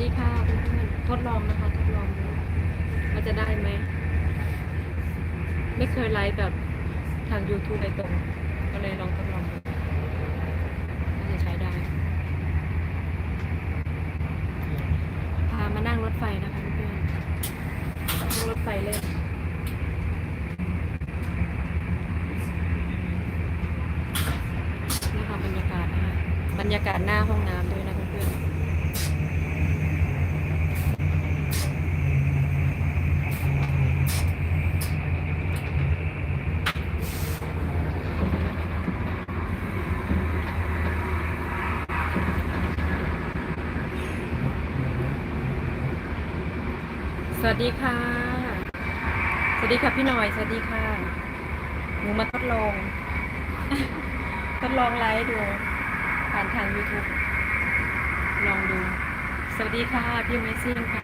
ดีค่ะเพื่อนๆทดลองนะคะ ทดลองดูว่าจะได้ไหม ไม่เคยไลฟ์แบบทาง YouTube โดยตรง ก็เลยลองทดลองดูว่าจะใช้ได้ พามานั่งรถไฟนะคะเพื่อนๆนั่งรถไฟเล่นนี่ค่ะบรรยากาศนะคะบรรยากาศหน้าห้องน้ำด้วยนะเพื่อนๆ สวัส ดีค่ะ สวัสดีค่ะพี่หน่อย สวัสดีค่ะ หนูมาทดลอง ทดลองไลฟ์ดู ผ่านทาง YouTube ลองดู สวัสดีค่ะ พี่เมซิ่งค่ะ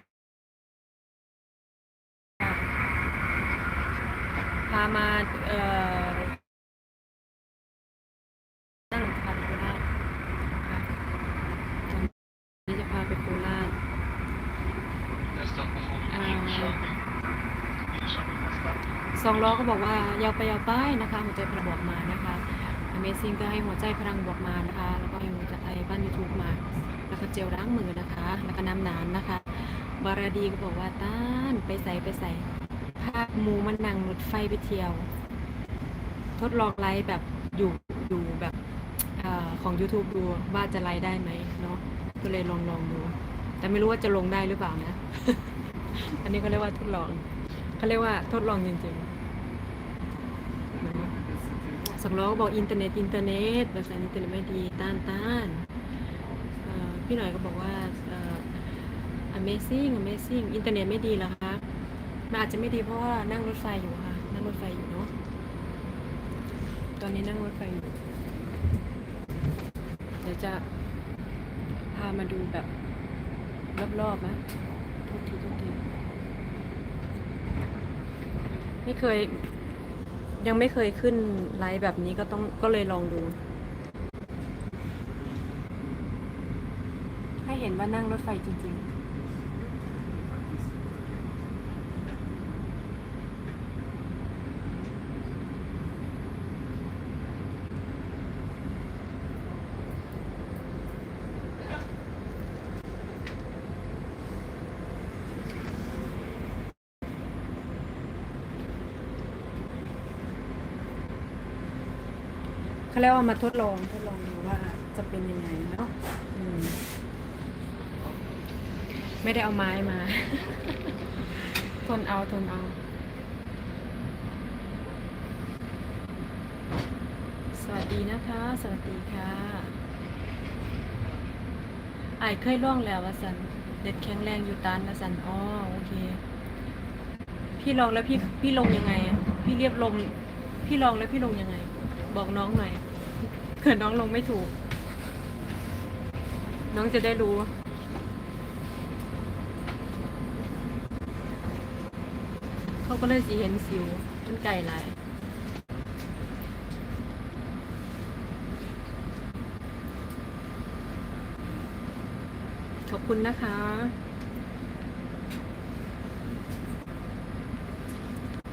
พามาเอ่อ นั่งรถไฟโคราชค่ะวันนี้จะพาไปโคราช อ่าสอง ล้อก็บอกว่ายาวไปยาวไปนะคะ หัวใจพลังบวกมานะคะ Amazing ก็ให้หัวใจพลังบวกมานะคะ แล้วก็ให้หัวใจบ้านยูทูบมา แล้วก็เจลล้างมือนะคะ แล้วก็น้ำนานนะคะ บาราดีก็บอกว่าต้านไปใส่ไปใส่ภาพมูมันนั่งรถไฟไปเที่ยว ทดลองไลฟ์แบบอยู่อยู่แบบอของ YouTube ดูว่าจะไลฟ์ได้ไหมเนาะก็เลยลองลองดูแต่ไม่รู้ว่าจะลงได้หรือเปล่านะ อันนี้เขาเรียกว่าทดลอง เขาเรียกว่าทดลองจริงๆ สองล้อก็บอกอินเทอร์เน็ตอินเทอร์เน็ตภาษาอินเทอร์เน็ตไม่ดีต้านต้านพี่หน่อยก็บอกว่า amazing amazing อินเทอร์เน็ตไม่ดีเหรอคะมันอาจจะไม่ดีเพราะว่านั่งรถไฟอยู่ค่ะ นั่งรถไฟอยู่เนาะตอนนี้นั่งรถไฟอยู่เดี๋ยวจะพามาดูแบบรอบๆนะทุกทีทุกทีไม่เคย ยังไม่เคยขึ้นไลฟ์แบบนี้ก็ต้องก็เลยลองดู ให้เห็นว่านั่งรถไฟจริงๆ เขาเรียกว่ามาทดลองทดลองดูว่าจะเป็นยังไงเนาะอืมไม่ได้เอาไม้มา ทนเอาทนเอา สวัสดีนะคะ สวัสดีค่ะไอ้เคยล่องแล้ววะสัน เด็ดแข็งแรงอยู่ตานวะสันอ๋อโอเค พี่ลองแล้วพี่พี่ลงยังไงอะพี่เรียบลง พี่ลองแล้วพี่ลงยังไง บอกน้องหน่อย กิดน้องลงไม่ถูก น้องจะได้รู้ เขาก็เลยสีเห็นสิวมันไก่หลายขอบคุณนะคะ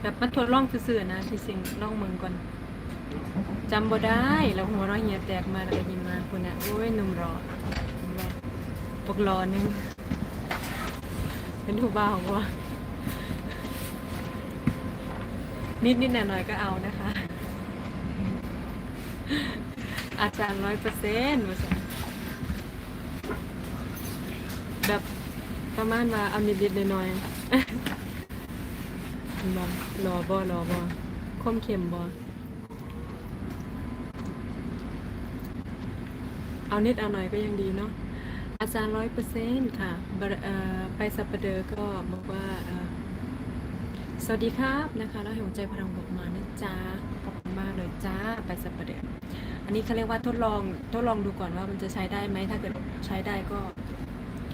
แบบมาทดลองซื่อๆนะที่สิ่งลองเมืองก่อน จำบ่ได้แล้วหัวเร้อยเหี่ยแตกมาแล้วก็ยิ้มมาคุณน่ะโอ้ยหนุ่มรอนบอปกรอนึงเป็นถูบ้าของว่านิดนิดหน่อยหน่อยก็เอานะคะ อาจารย์ร้อยเปอร์เซ็นต์แบบประมาณว่าเอานิดๆหน่อยๆบอรอบ่รอบ่คมเข็มบ่ เอานิดเอาหน่อยก็ยังดีเนาะอาจารย์ร้อยเปอร์เซ็นต์ค่ะไปสัปปะเดอก็บอกว่าสวัสดีครับนะคะแล้วหัวใจพลังบวกมานะจ๊ะขอบคุณมากเลยจ้าไปสัปปะเดออันนี้เขาเรียกว่าทดลองทดลองดูก่อนว่ามันจะใช้ได้ไหมถ้าเกิดใช้ได้ก็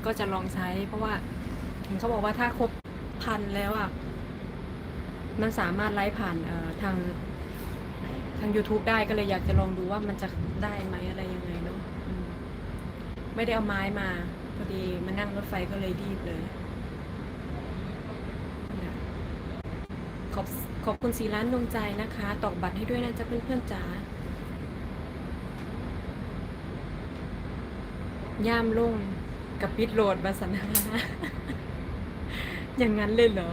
ก็จะลองใช้ เพราะว่าเขาบอกว่าถ้าครบพันแล้วอะมันสามารถไลฟ์ผ่านทางทาง YouTube ได้ก็เลยอยากจะลองดูว่ามันจะได้ไหมอะไรยัง ไม่ได้เอาไม้มา พอดีมานั่งรถไฟก็เลยรีบเลยขอบขอบคุณสีร้านดวงใจนะคะ ตอกบัตรให้ด้วยนะจ๊ะเพื่อนๆจ๋าย่ามลงกับปิดโหลดบาสนาอย่างนั้นเลยเหรอ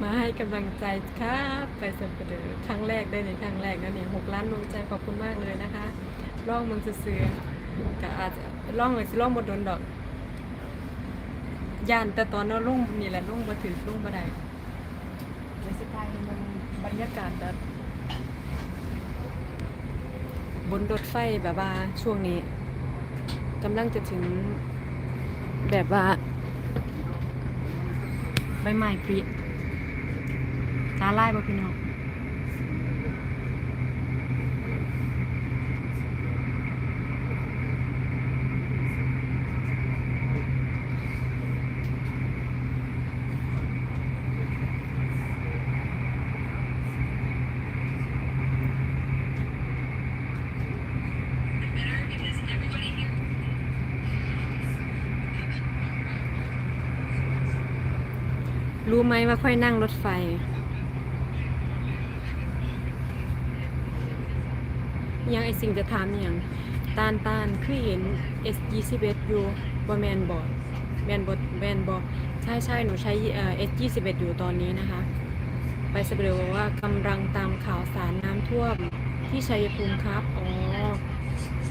มาให้กำลังใจครับไปสเปเดอครั้งแรกได้ในครั้งแรกนะเนี่ยหกล้านดวงใจขอบคุณมากเลยนะคะล่องมืองซื้อ ก็อาจจะล่องเลยสิล่องบนโดนดอกย่านแต่ตอนเราล่งนี่แหละล่งมาถือล่งมาได้ในสไตล์มันบรรยากาศแบบบนรถไฟแบบว่าช่วงนี้กำลังจะถึงแบบว่าใบไม้ผลิตาไล่บ่พี่น้อง รู้ไหมว่าค่อยนั่งรถไฟ ยังไอสิ่งจะถามอย่างตานตานคือเห็น S 2 1อยู่บ่แมนบอดแมนบอดแมนบอดใช่ใช่หนูใช้เอ่อ S 2 1อยู่ตอนนี้นะคะ ไปสเปรว่ากำลังตามข่าวสารน้ำท่วมที่ชัยภูมิครับ อ๋อ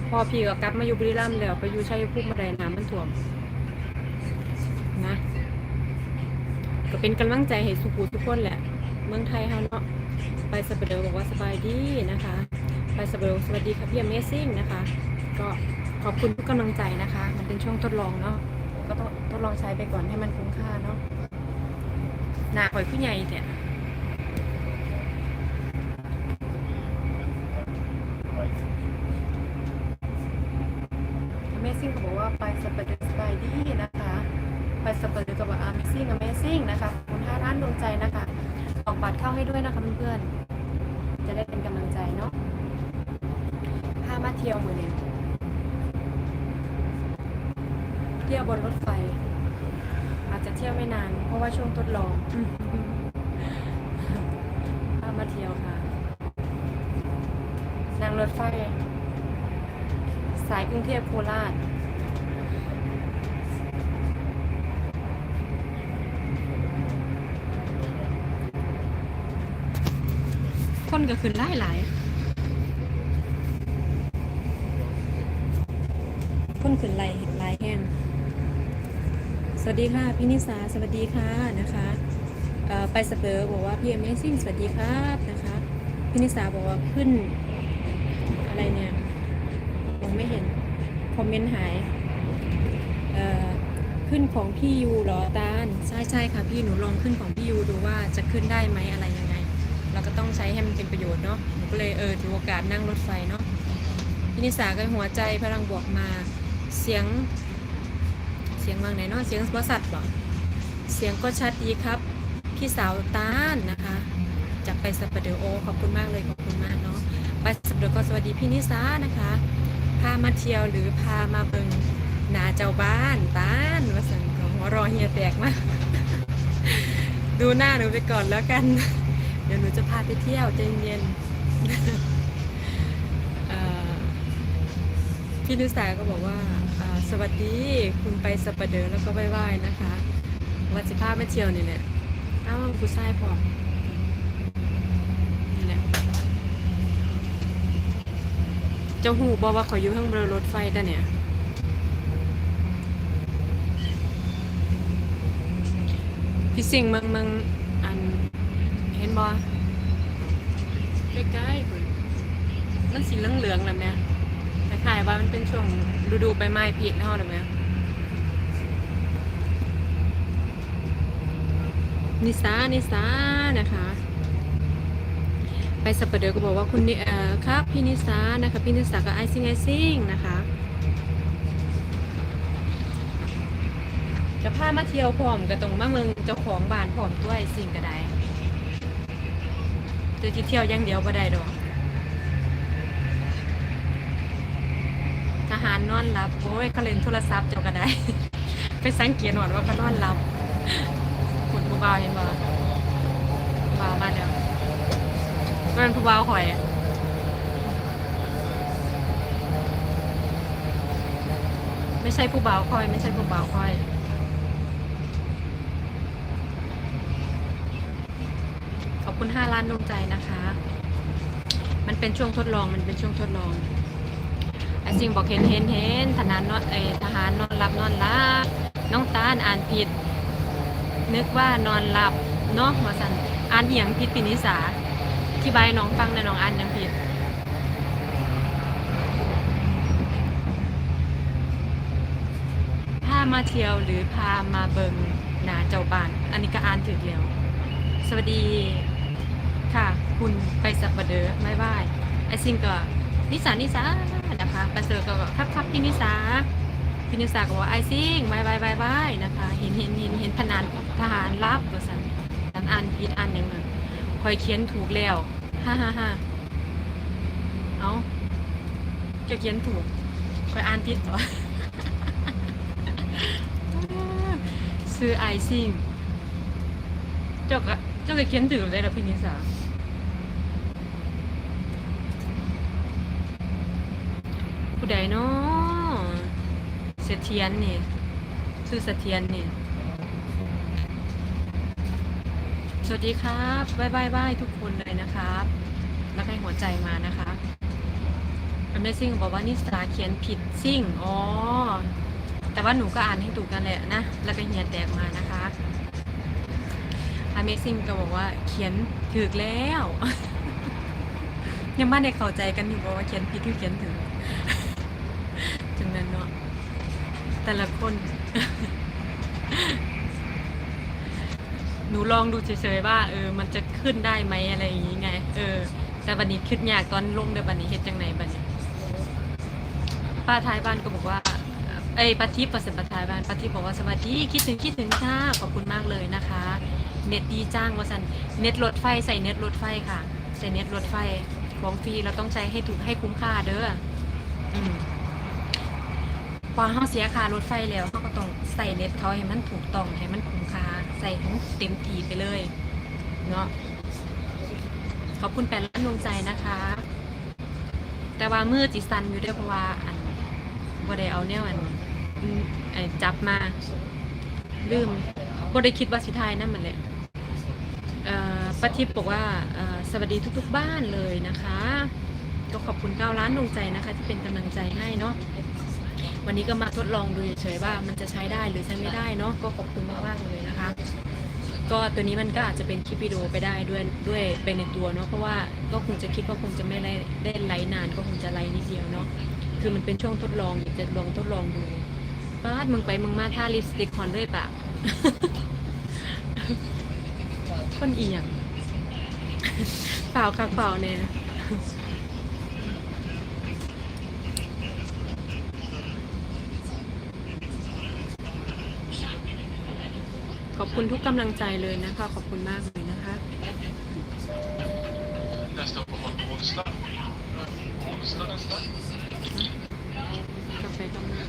พอพี่ก็กลับมาอยู่บรีรัมแล้ว ไปอยู่ชัยภูมิมาไดน้ำมันท่วมนะ เป็นกำลังใจให้สุขุทุกคนแหละ เมืองไทยเฮาเนาะไปสเปเดอบอกว่าสบายดีนะคะ ไปสเปเดอสวัสดีค่ะพี่ Amazing นะคะ ก็ขอบคุณทุกกำลังใจนะคะ มันเป็นช่วงทดลองเนาะก็ต้องทดลองใช้ไปก่อนให้มันคุ้มค่าเนาะหนาหอยผู้ใหญ่เนี่ย Amazing เขาบอกว่าไปสเปเดอสบายดีนะคะ ไปสเปเดอกับ Amazing Amazing นะคะขอบคุณห้าร้านดวงใจนะคะออกบัตรเข้าให้ด้วยนะคะเพื่อนๆ จะได้เป็นกำลังใจเนาะพามาเที่ยวมือเนี่ยเที่ยวบนรถไฟ อาจจะเที่ยวไม่นาน เพราะว่าช่วงทดลองพามาเที่ยวค่ะ นั่งรถไฟ สายกรุงเทพโคราช คนก็ขึ้นหลายหลายคนขึ้นไหลหลายแห้งสวัสดีค่ะพี่นิสาสวัสดีค่ะนะคะไปสเปอร์บอกว่าพี่ Amazing สวัสดีครับนะคะพี่นิสาบอกว่าขึ้นอะไรเนี่ยมองไม่เห็นคอมเมนต์หายขึ้นของพี่ยูหรอตาลใช่ใช่ค่ะพี่หนูลองขึ้นของพี่ยูดูว่าจะขึ้นได้ไหมอะไรยัง เราก็ต้องใช้ให้มันเป็นประโยชน์เนาะหนูก็เลยเออถือโอกาสนั่งรถไฟเนาะพี่นิสาก็หัวใจพลังบวกมาเสียง เสียงวางไหนเนาะเสียงบริษัทบ่เสียงก็ชัดดีครับ พี่สาวตาลนะคะจากไปสปเดโอขอบคุณมากเลยขอบคุณมากเนาะไปสปเดโอก็สวัสดีพี่นิสานะคะพามาเที่ยวหรือพามาเบิงหนาเจ้าบ้านตาลว่าสังก็หัวรอเฮียแตกมากดูหน้าหนูไปก่อนแล้วกัน เดี๋ยวหนูจะพาไปเที่ยวใจเย็นพี่นุสาก็บอกว่าสวัสดีคุณไปสปาเดอร์แล้วก็บายบายนะคะวัดสิพามาเที่ยวนี่แหละอ้าวผู้ชายพอนี่แหละจ้าหูบอกว่าขออยู่ข้างบนรถไฟแต่เนี่ยพี่สิงเมืองเมือง บ่ใกล้ๆพุ่นมันสีเหลืองๆแล้วแม่คล้ายๆว่ามันเป็นช่วงฤดูใบไม้ผลิเนาะแล้วแม่นิสานิสานะคะ ไปสัปาเดอร์ก็บอกว่าคุณนิเอ่อครับพี่นิสานะคะพี่นิสากับไอซิงไอซิงนะคะจะพามาเที่ยวพร้อมก็ต้องมาเมืองเจ้าของบ้านพร้อมด้วยสิ่งก็ได้ จะที่เที่ยวอย่างเดียวก็ได้ดอกถหารนอนหลับโอ้ยเขาเล่นโทรศัพท์เจ้าก็ได้ ไปสังเกตหนวดว่าเขานอนหลับคุณผู้บ่าวเห็นบ่ผู้บ่าวมาเดี๋ยวก็เป็นผู้บ่าวข่อยอะไม่ใช่ผู้บ่าวคอย ไม่ใช่ผู้บ่าวคอย ข อบคุณห้าล้านดวงใจนะคะ มันเป็นช่วงทดลอง มันเป็นช่วงทดลองไอซิงบอกเห็นเห็นเห็นทหารนอนไอทหารนอนหลับนอนหลับน้องตาลอ่านผิด นึกว่านอนหลับเนาะมาสันอ่านเหียงผิดปินิสาที่ใบายน้องฟังในะน้องอ่านยังผิดพามาเที่ยวหรือพามาเบิงหนาเจ้าบ้าน อันนี้ก็อ่านถึงแล้ว สวัสดี ค่ะ คุณไปสับปะเดอไม่ไหวไอซิงก็นิสานิสานะคะไปเสริฐก็แบบครับครับพี่นิสาพี่นิสาก็บอกว่าไอซิงบายบายบายบายนะคะ เห็นเห็นเห็นเห็นพนันทหารรับตัวสันสันอ่านผิดอ่านอย่างคอยเขียนถูกแล้วฮ่าฮ่าฮ่าเอาจะเขียนถูกคอยอ่านผิดเหรอซื้อไอซิ่งเจ้าก็เจ้าก็เขียนถือเลยละพี่นิสา ผู้ใดเนาะเสถียรนี่ชื่อเสถียรนี่ สวัสดีครับบายบายบายทุกคนเลยนะครับ แล้วให้หัวใจมานะคะ Amazing บอกว่านิสาเขียนผิดซิ่งอ๋อ แต่ว่าหนูก็อ่านให้ถูกกันแหละนะ แล้วก็เฮียแตกมานะคะ Amazing ก็บอกว่าเขียนถูกแล้วยังไม่ได้เข้าใจกันอยู่ว่าเขียนผิดหรือเขียนถูก จังนั้นเนาะแต่ละคน หนูลองดูเฉยๆว่า เออ มันจะขึ้นได้ไหมอะไรอย่างงี้ไง เออ แต่บันนี้ขึ้นยากตอนลงเดี๋ยวบันนี้เฮ็ดจังไหนบันนี้ป้าท้ายบ้านก็บอกว่าเอ้ปาทิพย์ประเสริฐประทายบ้านปาทิพย์บอกว่าสวัสดีคิดถึงคิดถึงค่ะขอบคุณมากเลยนะคะ เน็ตดีจ้างวาสันเน็ตรถไฟใส่เน็ตรถไฟค่ะ ใส่เน็ตรถไฟของฟรีเราต้องใช้ให้ถูกให้คุ้มค่าเด้ออืม พอเขาเสียค่ารถไฟแล้วเขาก็ต้องใส่เน็ตเขาให้มันถูกต้องให้มันคุ้มค่าใส่ให้มันเต็มทีไปเลยเนาะขอบคุณแปดล้านดวงใจนะคะ แต่ว่ามือจิสันอยู่เด้วยเพราะว่าอันบ่ได้เอาแนวอันจับมาลืมบ่ได้คิดว่าสิทายนั่นมันแหละป้าทิพย์บอกว่าสวัสดีทุก ๆ บ้านเลยนะคะ ก็ขอบคุณเก้าล้านดวงใจนะคะ ที่เป็นกำลังใจให้เนาะ วันนี้ก็มาทดลองดูเฉยๆว่ามันจะใช้ได้หรือใช้ไม่ได้เนาะก็ขอบคุณมากๆเลยนะคะ ก็ตัวนี้มันก็อาจจะเป็นคลิปวิดีโอไปได้ด้วยด้วยไปในตัวเนาะเพราะว่าก็คงจะคิดว่าคงจะไม่ได้ได้ไลฟ์นานก็คงจะไลฟ์นิดเดียวเนาะคือมันเป็นช่วงทดลองอยากจะลองทดลองดูป้าดมึงไปมึงมาท่าลิปสติกคอนด้วยปะคนเอียงเปล่าค่ะเปล่าเนี่ย ขอบคุณทุกกำลังใจเลยนะคะ ขอบคุณมากเลยนะคะ กาแฟกำลัง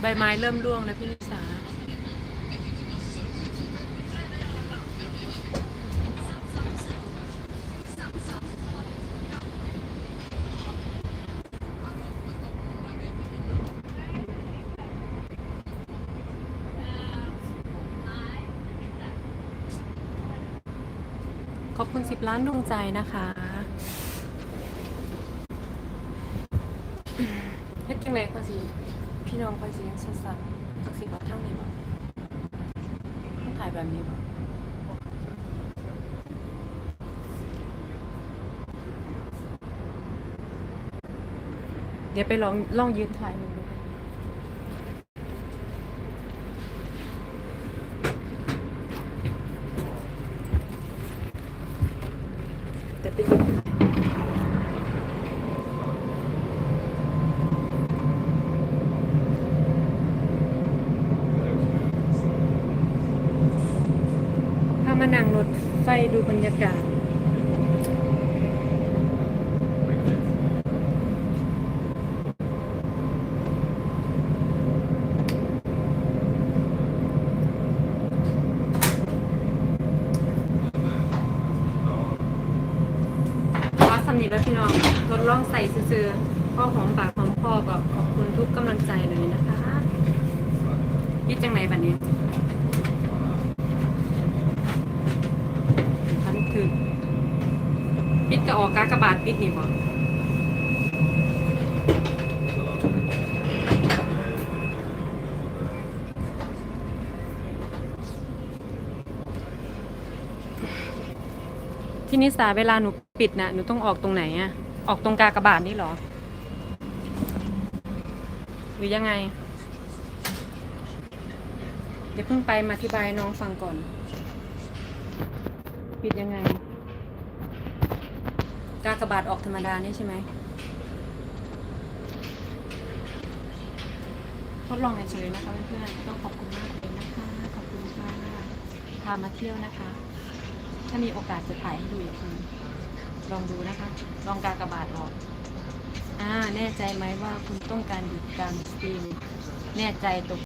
ใบไม้เริ่มร่วงแล้วพี่ลิสา ขอบคุณสิบล้านดวงใจนะคะเฮ็ดจังไงก็สิพี่น้องก็สิยังสัสๆต้องสิว่าทั้งนี้บ่ต้องถ่ายแบบนี้บ่เดี๋ยวไปลองลองยืนถ่ายมันดูยวไปยืนถ่าย นั่งรถไฟ ดูบรรยากาศว่าสำนีแล้วพี่น้องทดลองใส่ซื้อๆก็หอมปากหอมคอก็ขอบคุณทุกกำลังใจเลยนะคะยิดจังไหนบัดนี้ทันถึงปิดกระออกกากระบาดปิดนี่บ่ที่นิสาเวลาหนูปิดนะหนูต้องออกตรงไหนอะออกตรงกากระบาดนี่หรอ หรือยังไง เดี๋ยวเพิ่งไปมาอธิบายน้องฟังก่อน ปิดยังไง กากบาทออกธรรมดานี่ใช่ไหมทดลองเฉยๆนะคะเพื่อนๆต้องขอบคุณมากเลยนะคะขอบคุณค่ะพามาเที่ยวนะคะ ถ้ามีโอกาสจะถ่ายให้ดูอีกทีลองดูนะคะ ลองกากบาทออกอ่าแน่ใจไหมว่าคุณต้องการหยุดการสตรีมแน่ใจตก